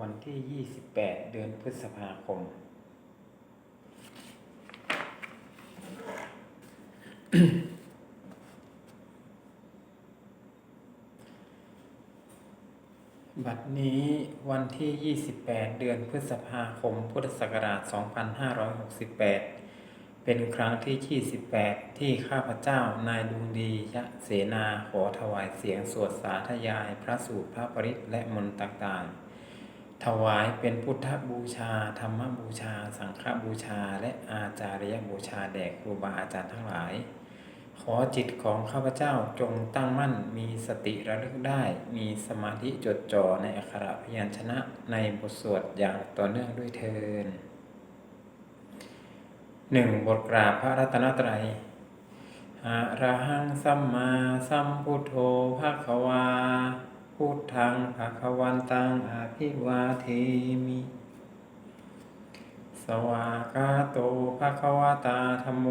วันที่ 28 เดือนพฤษภาคม บัดนี้วันที่ 28 เดือนพฤษภาคม พุทธศักราช 2568 เป็นครั้งที่ 28 ที่ข้าพเจ้านายดวงดียะเสนาขอถวายเสียงสวดสาธยาย พระสูตรพระปริตและมนต์ต่างๆ ถวายเป็นพุทธบูชา ธรรมบูชา สังฆบูชา และอาจารยบูชาแด่ครูบาอาจารย์ทั้งหลาย ขอจิตของข้าพเจ้าจงตั้งมั่นมีสติระลึกได้ มีสมาธิจดจ่อในอักขระพยัญชนะในบทสวดอย่างต่อเนื่องด้วยเทินหนึ่งบทกราบพระรัตนตรัยอะระหังสัมมาสัมพุทโธภะคะวา พุทธังภะคะวันตังอาภิวาเทมิ สวากาโตภะคะวตาธรรมโม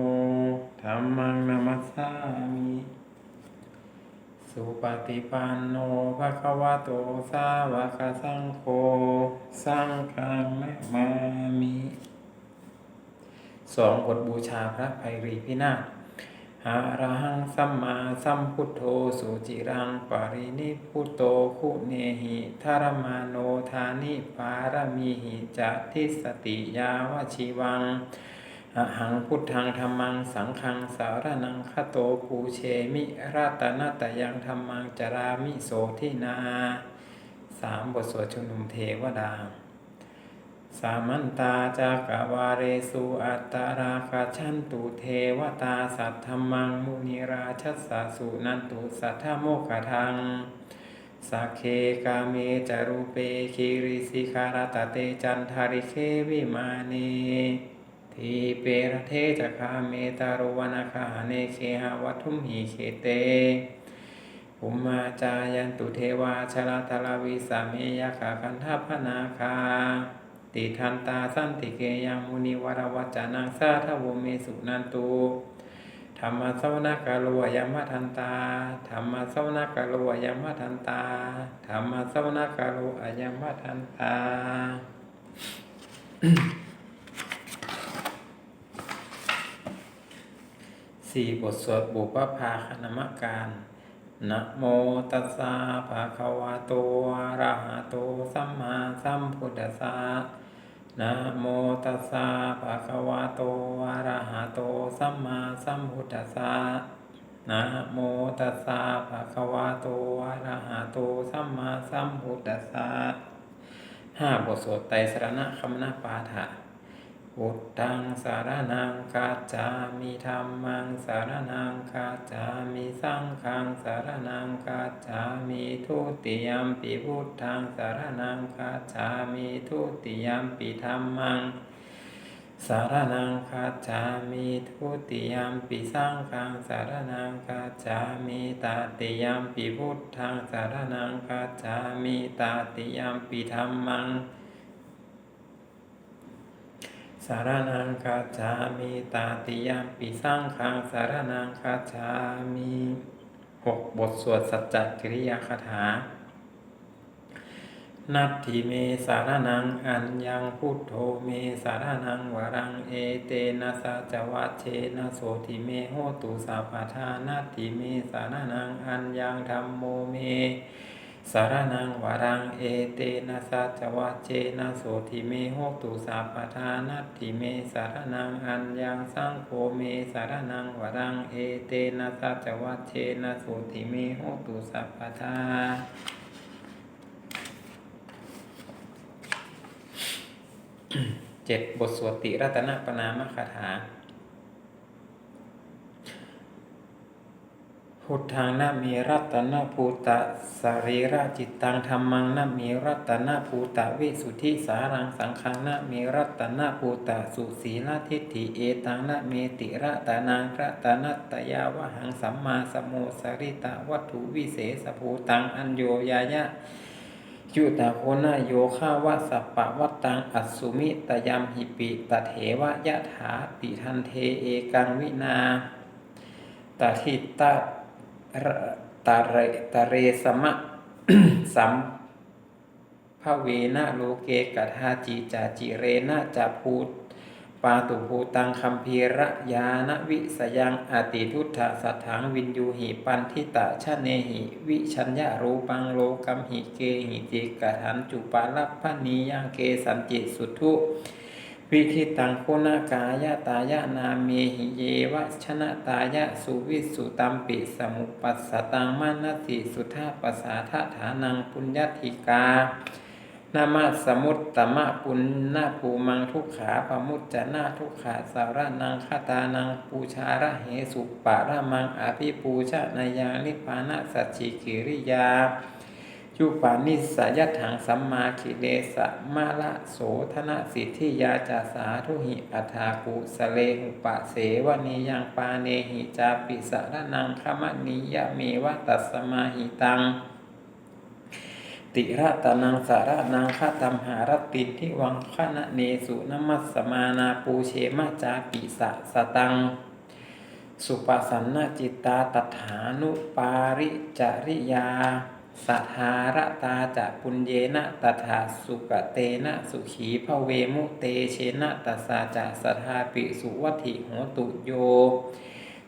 ธัมมังนามัสสามิ สุปฏิปันโนภะคะวะโตสาวกสังโฆสังฆังนะมามิสองบทบูชาพระภัยรีพินาศ อะระหังสัมมาสัมพุทโธสุจิรังปรินิพุโตคุเนหิธารมาโนธานิปารมีหิจะทิสติยาวชีวังอหังพุทธังธรรมังสังฆังสารนังคโตภูเชมิราตนาตยังธรรมังจารามิโสทินาสามบทสวดชุมนุมเทวดา สามันตาจากวาเรสุอัตตาราคาชันตุเทวตาสัทธมังมุนิราชัสสะสุนันตุสัทธโมกขทังสักเคกาเมจารุเปคิริสิคารตเตจันทาริเควิมาเนทีเปรเทจคาเมตารวนาคาเนเคหาวัตุมหีเคเตภุมมาจายันตุเทวาชลาทลาวิสาเมยคาคันทัพพนาคา ติทันตาสั้นติเกยังมุนิวรวัจานังสาทวเมสุนันตุธรรมสวนากาโลยมะทันตาธรรมสวนากาโลยมะทันตาธรรมสวนากาโลอายมะทันตาสี่บทสวดบุพภาคณมการนะโมตัสสะภะคะวะโตอะระหะโตสัมมาสัมพุทธัสสะ นะโมตัสสะภะคะวะโตอะระหะโตสัมมาสัมพุทธัสสะนะโมตัสสะภะคะวะโตอะระหะโตสัมมาสัมพุทธัสสะห้าบทสวดไตรสรณะคำนาปาฐะ พุทธังสารนังคาจามิธรรมังสารนังคาจามิสังฆังสารนังคาจามิทุติยมปิพุทธังสารนังคาจามิทุติยมปิธรรมังสารนังคาจามิทุติยมปิสังฆังสารนังคาจามิตาติยมปิพุทธังสารนังคาจามิตาติยมปิธรรมัง สารนังคาจามิตาติยมปิสังขังสารนังคาจามิหกบทสวดสัจจกิริยาคาถา นัตถิเมสารนังอัญญังพุทโธเมสารนังวรังเอเตนะสัจวัชเชนะโสทิเมโหตุสัพพทานัตถิเมสารนังอัญญังธรรมโมเม สารนังวารังเอเตนะสัจวัชเชนะโสทิเมโหตุสัพพทานัตถิเมสารนังอัญญังสังโฆเมสารนังวารังเอเตนะสัจวัชเชนะโสทิเมโหตุสัพพทาเจ็ดบทสวดติรัตนปนามคาถา พุทธังนามีรัตนภูตะสรีระจิตตังธรรมังนามีรัตนภูตะวิสุทธิสารังสังฆังนามีรัตนภูตะสุสีลทิฏฐิเอตังนาเมติรัตนังรัตนัตยาวหังสัมมาสโมสริตะวัตถุวิเศษภูตังอัญโยยายะยุตาโคนาโยคาวะสัปปะวัตตังอัสสุมิตยามหิปิตเถวะยะถาติทันเทเอกังวินาตทิตา ตาเรตาเรสมะสัมพระเวนะโลเกกัทาจิจาจิเรนะจะพูปาตุภูตังคัมภีระยานวิสยังอติทุตถสัทถังวินยูหิปันทิตะชะเนหิวิชัญญารูปังโลกัมหิเกหิจิกะทันจุปาลัพพนียังเกสันจิสุทุ วิคิตังคุณากายะตายะนาเมหิเยวะชนะตายะสุวิสุตัมปิสมุปัสสตังมานติสุทธาปัสสาทฐานังปุญญติกานามาสมุตตมะปุณนาภูมังทุกขาปมุจจนาทุกขาสาระนังคาตานังปูชาระเหสุปะระมังอภิปูชนายานิพานะสัจฉิกิริยา ยุปานิสยถังสัมมาคิเลสะมาละโสธนสิทธิยาจาสาธุหิอัฏฐากุสเลหุปะเสวนียังปาเนหิจาปิสระนังขมนิยะเมวะตัสสมาหิตัง ติระตานังสาระนังฆาตัมหารตินที่วังขณะเนสุนมัสสมานาปูเชมาจาปิสะสตังสุปสันนจิตตาตถานุปาริจริยา สัทาระตาจะปุญเยนะตถาสุกเตนะสุขีพเวมุเตเชนะตัสาจะสัทาปิสุวัติโหตุโย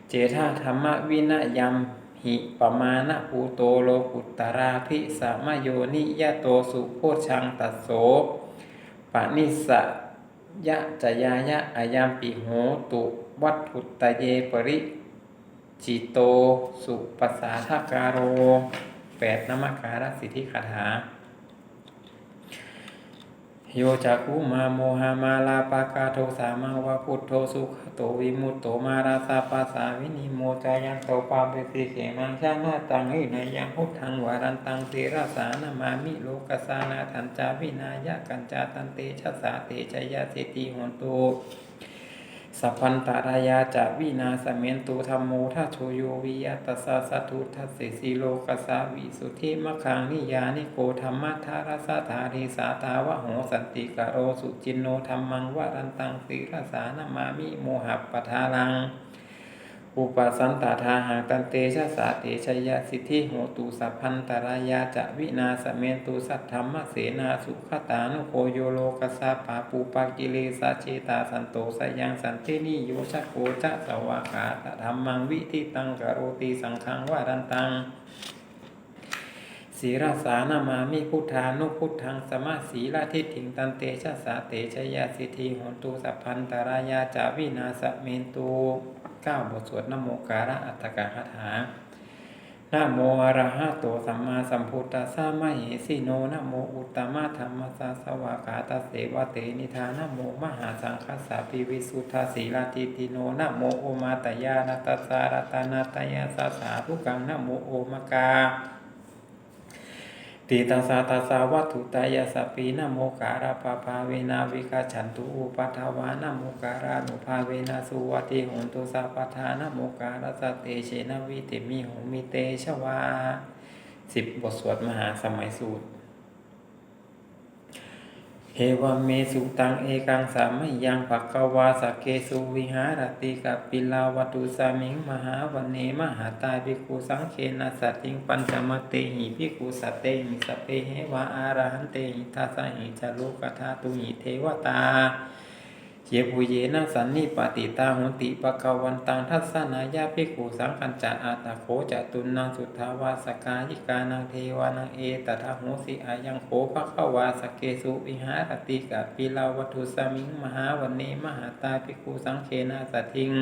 เจธาธรรมวินยัมหิปมาณภูโตโลกุตตราภิสัมโยนิยะโตสุโพชังตัสโสปนิสะยะจยายะอายามปิโหตุวัตถุตเยปริจิโตสุปัสสาทกาโร แปดนมการสิทธิคาถา โยจักุมาโมหามาลาปากาโทสามาวะพุทโธสุขโตวิมุตโตมาราสาปาสาวินิโมจายันโตปาเปติเขมังชานาตังหินายังพุทธังวารันตังสีราสานามามิโลกสานาทันจาวินายะกัญจาตันเตชะสาเตชยาเสติโหนตุ สัพพันตารายาจะวินาสเมนตุธรรมโมทัชโชโยวิยตัสสะสัตถุทัสสิสีโลกัสสาวิสุทธิมะขังนิยานิโกธรรมะทารสะธาริสาตาวะโหสันติกะโรสุจินโนธรรมังวรันตังสีรสานามามิโมหัปปทาลัง อุปสันตาทาหาตันเตชะสาเตชยสิทธิโหตุสัพพันตารายาจะวินาสเมตุสัทธรรมเสนาสุขตานุโคโยโลกัสาปาปูปากิเลสาเจตาสันโตสยังสันเทนิโยชะโกจะสวากาตธรรมังวิทิตังกโรติสังขังวารันตังศีรสานามามิพุทธานุพุทธังสมาสีลาทิฏฐิงตันเตชะสาเตชยสิทธิโหตุสัพพันตารายาจาวินาสเมตุ เก้าบทสวดนโมการะอัตตกาคาถานะโมอระหะโตสัมมาสัมพุทธัสสะมะเหสิโนนะโมอุตตมะธรรมสสะสวากาตเสวะเตนิธานะโมมหาสังคัสสะปิวิสุทธาสีลาติติโนนะโมโอมาตยานัตตสารตานาตยาสาสาทุกังนะโมโอมกา ติตังสาตาสาวัตถุตายาสปีนโมการาปาภาเวนาวิกาฉันตุอุปัฏวานโมการานุภาเวนาสุวัติโหนตุสาปทานโมการาสเตเชนวิเตมิหุมิเตชวาสิบบทสวดมหาสมัยสูตร เฮวเมสุตังเอกังสามัยยังภคควาสเกสุวิหารติกัปปิลาวัตุสามิงมหาวันเนมหาตาภิกุสังเคนะสัตติงปัญจมเตหิภิกุสเตหิสเปเหวะอารหันเตหิทัสสหิจารุกทาตุหิเทวตา เยปุเยนะสันนิปติตาหุติปะกวันตังทัสสนายาภิกขุสังคัญจะอาตาโคจะตุนนางสุทาวาสกายิกานังเทวานังเอตถาหูสิอายังโคภะขาวาสเกสุวิหารติกะปิลาวัตุสมิงมหาวันเนมหาตาภิกขุสังเคนาสทิง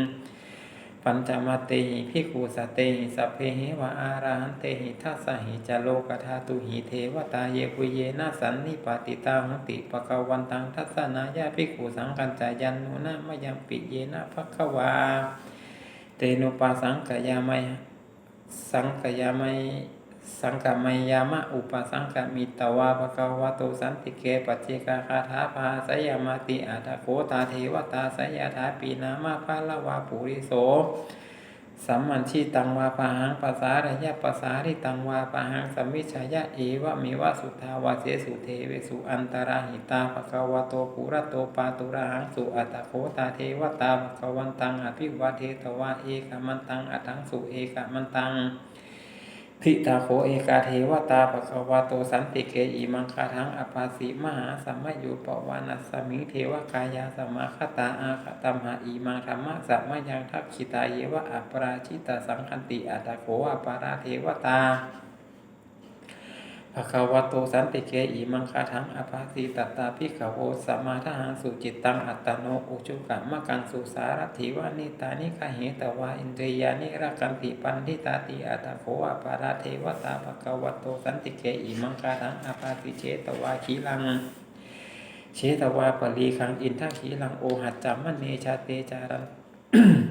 ปัญจมาเตหิภิกขุสเตหิสัพเพหิวะอาระหันเตหิทัสสหิจโลกธาตุหิเทวตาเยปุเยนะสันนิปติตาหุติปะกวันตังทัสสนายาภิกขุสังกัญจายันโนนะมยัมปิเยนะภคะวา เตโนปาสังกยามัยสังกยามัย สังกมัยยามะอุปสังกมิตวาภคะวะโตสันติเกปัจเจกาคาถาภาสยามาติอาทโคตาเทวตาสยาถาปีนามาภาลวาปุริโสสัมมันชีตังวาปะหังภาษาระยะภาษาริตังวาปะหังสัมมิชายะเอวะมิวะสุทาวาเสสุเทเวสุอันตราหิตาภะคะวะโตปุระโตปาตุระหังสุอัตโคตาเทวตาภะคะวันตังอภิวาเทตวาเอกมันตังอัตังสุเอกมันตัง พิตาโคเอกาเทวตาปะกวาโตสันติเกอีมังคาทังอปาสีมหาสัมมายุปวานัสสมิงเทวกายาสมาคตาอาคตัมหาอีมังธรรมะสัมมายังทักขิตาเยวะอัปราชิตาสังคันติอัตตโคอปาราเทวตา ภะคะวะโตสันติเกอิมังคาทังอภาสีตัตตาภิขโวสัมมาทหังสุจิตตังอัตโนอุจุกะมะกังสุสารถิวานิตานิคเหตวาอินทรียานิรักันติปันทิตาติอัตตโขอปาราเทวตาภะคะวะโตสันติเกอิมังคาทังอภาสีเจตวาคีลังเชตวาปลีคังอินทขีลังโอหัจจามเนชาเตจารัน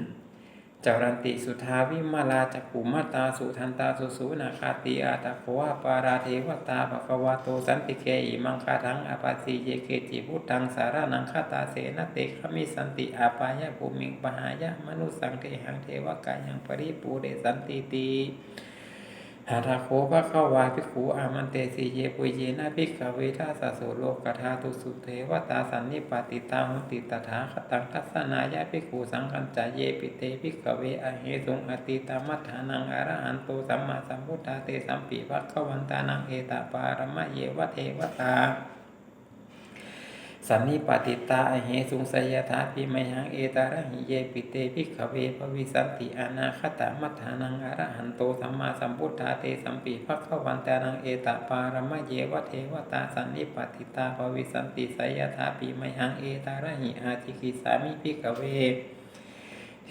จารันติสุทาวิมาลาจักขุมาตาสุทันตาสุสุนาคาติอาตะโควาปาราเทวตาภควาโตสันติเกอิมังคาทังอาปาสีเยเกจิพุทธังสารานังคาตาเสนเตขมิสันติอาปายะภูมิงปหายะมนุสังเทหังเทวกายังปริปูเดสันติตี อาทาโคพระเข้าวาพิกูอามันเตสีเยปุยเยนะพิกเวทาสสโสโลกทาตุสุเทวตาสันนิปติตาหุติตถาคตังทัศนายะพิกูสังคัญจาเยปิเตพิกเวอเหสุงอติตามัฏฐานังอรหันโตสัมมาสัมพุทธาเตสัมปิภะคะวันตานังเอตาปารมะเยวะเทวตา สันนิปติตาเหสุงสยธาปิมยังเอตาระหิเยปิเตพิกขเวภวิสันติอนาคตมัฏฐานังอรหันโตสัมมาสัมพุทธาเตสัมปีภควันตานังเอตปารมะเยวะเทวตาสันนิปติตาภวิสันติสยธาปิมยังเอตาระหิอาทิกิสามิพิกขเว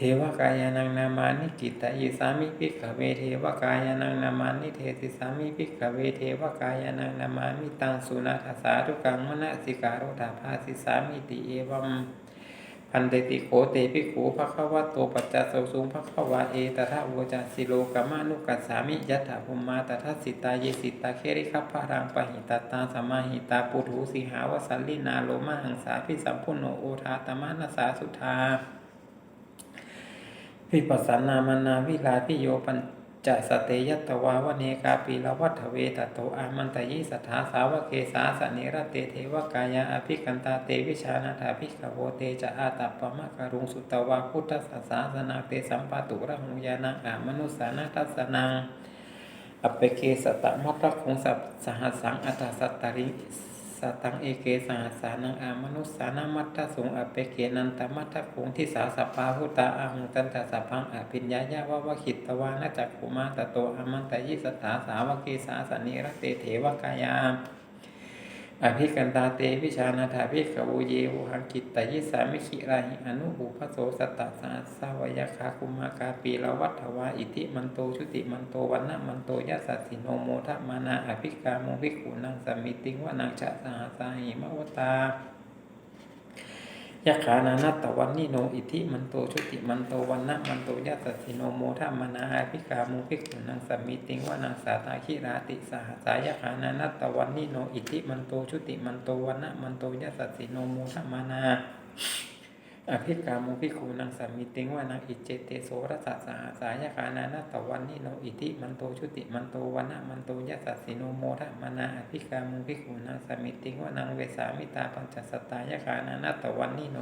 เทวกายานังนามานิจิตตยิสามิภิกขเวเทวกายานังนามานิเทติสามิภิกขเวเทวกายานังนามามิตังสุนาทสาทุกังมณสิการโตภาสิสามิติเอวัมพันเตติโขเตภิกขุภควะโตปัจจสสุงภควาเอตถาโวจาสิโลกามานุกัสสามิยัตถาภุมมาตถาสิตาเยสิตาเคริคัพพารังปะหิตาตาสมาหิตาปุถุสิหาวสัลลินาโลมหังสาพิสัมพุโนโอทาตมานาสาสุธา วิปัสสนามานาวิลาพิโยปัญจะสเตยัตวาวเนกาปีละวัฏเวตโตอามันตยิสถาสาวเกสาสเนรเตเทวกายาอภิกันตาเตวิชานาถาภิกขโวเตจะอาตัปปมะการุงสุตวาพุทธศาสสนาเตสัมปะตุระหุยานังอามนุสานาทัสนังอเปเกสตะมัตตคงสัพสหสังอัตตสัตตริ สตังเอเกสหัสสานังอามนุสานามัตตสงอเปเกนันตมัตตคงที่สาสปาหุตาอาหุตันตสพพังอภิญญายาวะขิตตวานาจักขุมาตโตอามันตยิสถาสาวกีสาสนิรเตเถวกายา อภิกันตาเตวิชานาถาภิกขวูเยวหังกิตตยิสามิขิราหิอนุบุพโสสตตสาสาวยคาคุมากาปีละวัฏวาอิติมันโตชุติมันโตวันนะมันโตยัสสสิโนโมทะมานาอภิกาโมภิกขุนังสมิติงวนังชะสหสาหิมวตายะขานานัตตวันนิโนอิทิมันโตชุติมันโตวันนะมันโตย โนโมทะมานาอภิกาโมภิกขุนังสมิติงวานังสาตาคิราติสหสายะขานานัตตวันนิโนอิทิมันโตชุติมันโตวันนะมันโตยัสสสิโนโมทะมนาอภิกามุภิกขุนังสามิติงวานังอิเจเตโสรสสสหสายคานานาตวันนิโนอิติมันโตชุติมันโตวันนะมันโตยัสสสสิโนโมทะมนาอภิกามุภิกขุนังสามิติงวานังเวสามิตาปัญจสตายคานานาตวันนิโน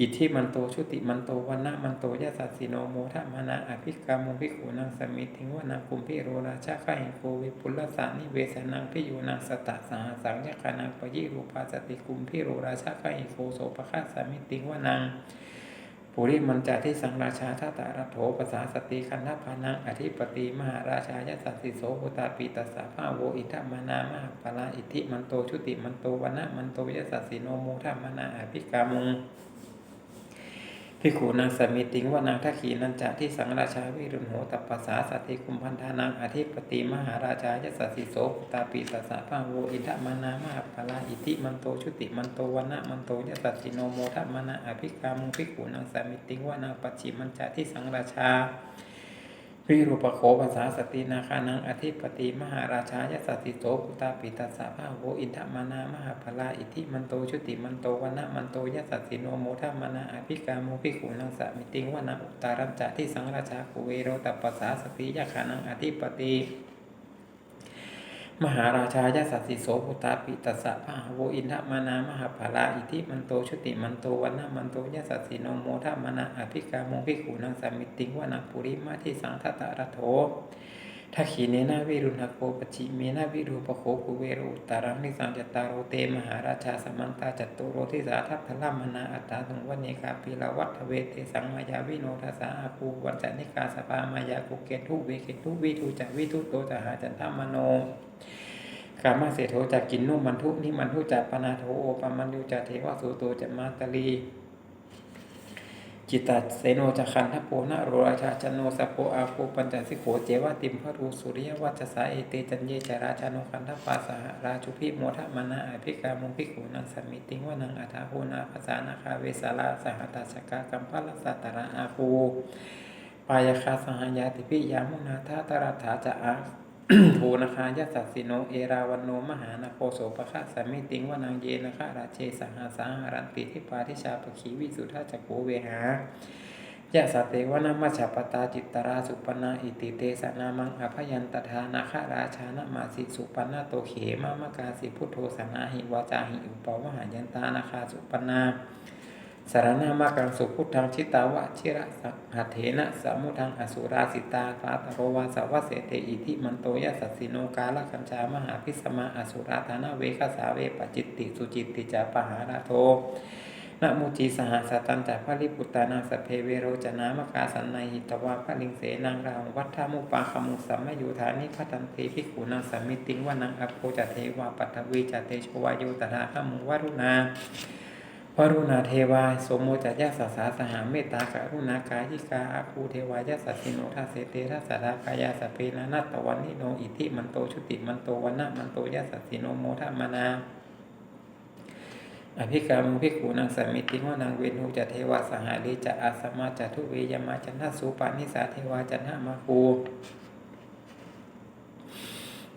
อิทธิมันโตชุติมันโตวันนะมันโตยัสสสสิโนโมทะมานาอภิกามุภิขุนังสมิติงวานังกุมพิโรราชาข้าหิโกวิปุลสานิเวสนังพิโยนังสตตสหสังยคานังปยิรูปาสติกุมพิโรราชาข้าหิโกโสปะฆาสามิติงวานังปุริมันจาที่สังราชาทัตตารัโถภาษาสติคันธพานังอธิปติมหาราชายสัสสิโสภุตาปีตัสสะภาโวอิทัมานามาปลาอิทิมันโตชุติมันโตวันนะมันโตยสัสสิโนโมทัมมานาอภิกามุง พิขุนางสมิติงว่านางทักขีนันจะที่สังราชาวิรุณโหตัปปสาสติคุมพันธานังอธิปติมหาราชายสัสิโสภุตาปีตัสสะภาโวอิทะมานามาปลาอิทิมันโตชุติมันโตวันะมันโตยสัสิโนโมทัมมานาอภิกามุพิขุนางสมิติงว่านางปัจฉิมันจะที่สังราชา วิรูปโขภาษาสตินาคานังอธิปติมหาราชายสัติโสกุตาปิตัสสะภาโวอินทมานามหาภลาอิทิมันโตชุติมันโตวันะมันโตยสัสสิโนโมทมานาอภิกาโมภิขุนังสะมิติงวนาอุตตารัมจะที่สังราชาคุเวโรตัปปสาสติยาขานังอธิปติ มหาราชายสัสสิโสปุตาปิตัสสะภาโวอินทมานามหาภาลาอิทิมันโตชุติมันโตวันนะมันโตยสัสสิโนโมทมานาอภิกาโมภิขุนังสามิติงวานังปุริมาที่สังทัตตะระโถทักขีเนนาวิรุณโกปจิเมนาวิรูปโคกุเวรุตารังนิสังจตารโรเตมหาราชาสมันตาจตุโรทิสาทัพพลัมมนาอัตตาตุงวันเนกาปีลาวัตเวเตสังมายาวิโนทัสสาอาคูวันจนิกาสปามายากุเกตุเวเกตุวิทูจวิทุโตจหาจันทามโน กามาเสโทจากกินนุ่มมันทุนิมันทุจากปนาโทโอปามันยุจาเทวสุโตจะมาตลีจิตตเสโนจะคันทโปนะโรราชาชโนสโปอาโปปัญจสิโขเจวติมพรูสุริยวัจสาเอเตจันเยจาราชาโนคันทปาสหราชุพิโมทะมนาอภิกามุภิกขุนังสมิติงวนังอัฏฐาโหนาภาษานาคาเวสาลาสหัตสกากัมพลสัตตระอาคูปายคาสหายาติพิยามุนาทาตรัฐาจะอา โทนคายัสสสสิโนเอราวันโนมหานโคโสปะคะสามิติงวนังเยนะคะราเชสหาสาหารันติทิปาทิชาปขีวิสุทธาจักโขเวหายะสตเตวนามัชฌปตาจิตตราสุปนาอิติเตสนามังอภยันตทานาคาราชานะมาสิสุปนาโตเขมามกาสิพุทโธสนาหิวาจาหิอุปวหายันตานาคาสุปนา สารนามากังสุพุทธังชิตาวะชิระสัหัเถนะสมุทังอสุราสิตาฟาตโรวาสวะเสเตอิทิมันโตยะสัสสิโนกาลกัญชามหาพิสมาอสุราธานาเวคสาเวปจิตติสุจิตติจาปหาราโทนะมุจีสหสตันจาภริปุตตานาสเพเวโรจนามกาสันในหิตวาภลิงเสนังราหวัฏฐามุปาคมุสัมมยุธานิพัตันเตภิกขุนัสัมมิติงวานังอโภจเทวาปัทวีจเตโชวายุตถาขมุวรุณา วรุณาเทวาสมโมจัตยาสัสสาสหาเมตตากรุณากายิกาอาคูเทวายาสัสสิโนทัสเสเตทัสสะทากายาสเพนานัตตวันนิโนอิทิมันโตชุติมันโตวันนะมันโตยาสัสสิโนโมทมานาอภิกามุภิกขุนางสมมิติวานางเวนุจะเทวาสหาริจะอาสมาจะทุเวยมาจันทสุปานิสาเทวาจันทมาคู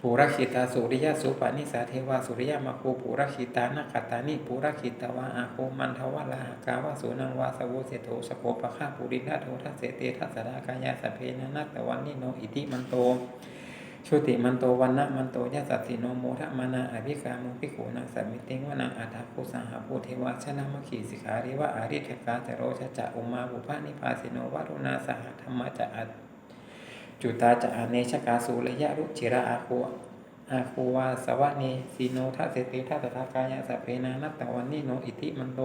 ปุรคิตาสุริยสุปานิสาเทวาสุริยมาคูปุรคิตานาคตานิปุรคิตาวาอาโคมันทวาลาหกาวาสุนังวาสวุเสโตสโคปะฆาปุรินาโททัสเสเตทัสสะดากายาสเพนะนัตตวันนิโนอิติมันโตชุติมันโตวันนะมันโตยะสัตสิโนโมทะมานาอภิกามุภิกขุนังสัมมิติงวนังอัฏฐคุสังหาภูเทวะชนะมขีสิกขาริวะอาริทกาจโรชจะอุมาบุพานิพาสิโนวัรุณาสหธรรมะจะอัต จุตาจะอาเนชกาสุระยะรุจิระอาคูอาคูวาสวะเนสีโนทัสเสติทัสสะทากายะสัพเพนานัตตวันนิโนอิติมันโต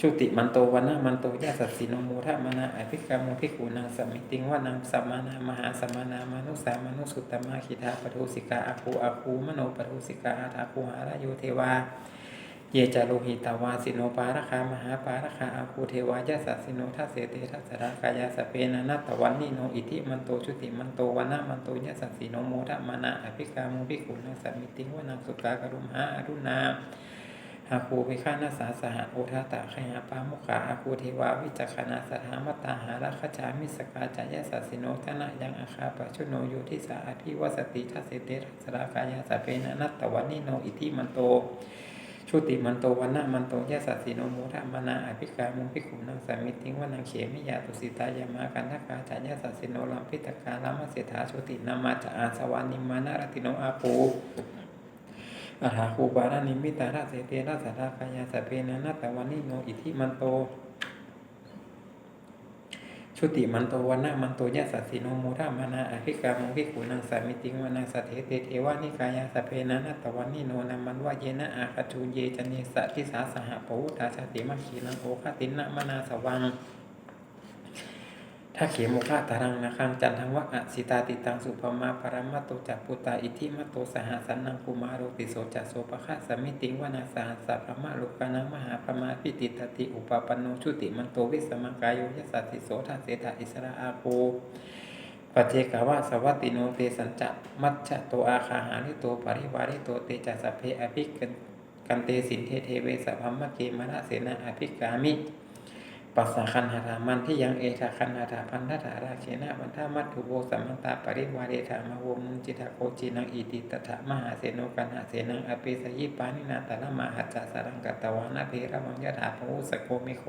ชุติมันโตวันนะมันโตยะสัสสิโนโมทะมานาอภิกรรมภิกขุนางสมิติงวานังสัมมานามหาสัมมานามานุสามานุสุตตมาคิทาปทุสิกาอาคูอาคูมโนปทุสิกาอาทาคูหารายุเทวา เยจาโลหิตาวาสิโนปาราคามหาปาราคาอาคูเทวายะสัสสิโนทัสเสเตทัสสะรากายาสเปนานัตตวันนิโนอิทิมันโตชุติมันโตวันนะมันโตยะสัสสิโนโมทะมานาอภิกรรมภิกขุนางสมิติวนังสุกากรุมหาอรุณาอาคูวิฆานาสาสหโอทาตาขยาปามุขาอาคูเทวาวิจักขณาสถามตตาหาราคจามิสกาจายาสัสิโนทนะยังอาคาปะชุโนโยทิสาอภิวสติทัสเสเตทัสรากายาสเปนะนัตตวันนิโนอิทิมันโต ชุติมันโตวันนะมันโตยะสัสสิโนโมทะมานาอภิกามุภิกขุนังสามิติงวันังเขมิยาตุสิตายามากันทกาจายาสัสสิโนลัมพิตกาลามเสถาชุตินามาจาอาสวานิมานารติโนอาปูอาหาคูบาลานิมิตาราเสเตราสัทธากายาสเปนะนัตตวันนิโนอิทิมันโต ชุติมันโตวันนะมันโตยะสัสสิโนโมทามานาอภิกามุขิขุนังสามิติงวานังสทเทเตเทวานิกายาสเพนะนัตตวันนิโนนามันวะเยนะอาคาจูเยจเนสะทิสาสหปวุตาชาติมัคคีนังโอคตินะมนาสวัง ถ้าเขมุขะตารังนาคังจันทังวะอสิตาติตังสุภมาปรมัตโตจักปุตตาอิทิมัตโตสหสันนังกุมาโรติโสจัสโสปะคะสมมิติงวนาสหัสสะพมะโลกานังมหาพมาพิติตติอุปปันโนชุติมันโตวิสมังกายโยยสัสสิโสทัสเสตาอิสระอาโปปัจเจกาวะสวัติโนเตสัญจะมัชฌะโตอาคาหานิโตปริวาริโตเตจัสสพเพอภิกันเตสินเทเทเวสพัมมะเกมนะเสนาอภิกามิ ปัสสะคันหารามันที่ยังเอทาคันหาราพันธาราเชนะบันทามัตถุโวสัมมันตาปริวาเดธามาวมุจิตาโคจินังอิติตถะมหาเสนกันหาเสนังอภิสยิปานินาตนะมหัจจาสรังกัตวานาเพระมังยถาภูสโกมิโค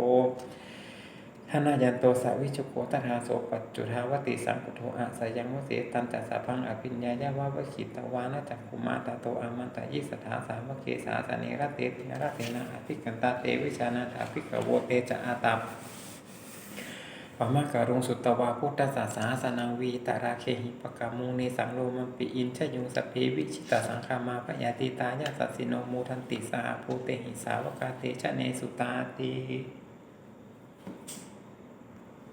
ทนายันโตสาวิชุโกตถาโสปัจจุทาวติสังกุโทอาสายังวเสตันจัสสะพังอภิญญายาวะวะขิตวานาจักขุมาตาโตอามันตายิสถาสามะเกสาสเนระเตเทระเสนาอภิกันตาเตวิชานาถาภิกขโวเตจะอาตัปปมการุงสุตวาพุทธศาสาสนังวีตาราเคหิปกามุงเนสังโลมัมปิอินชยุงสพเพวิชิตาสังคามาปยาติตายาสัสสิโนมูทันติสาภูเตหิสาวกาเตชะเนสุตาติ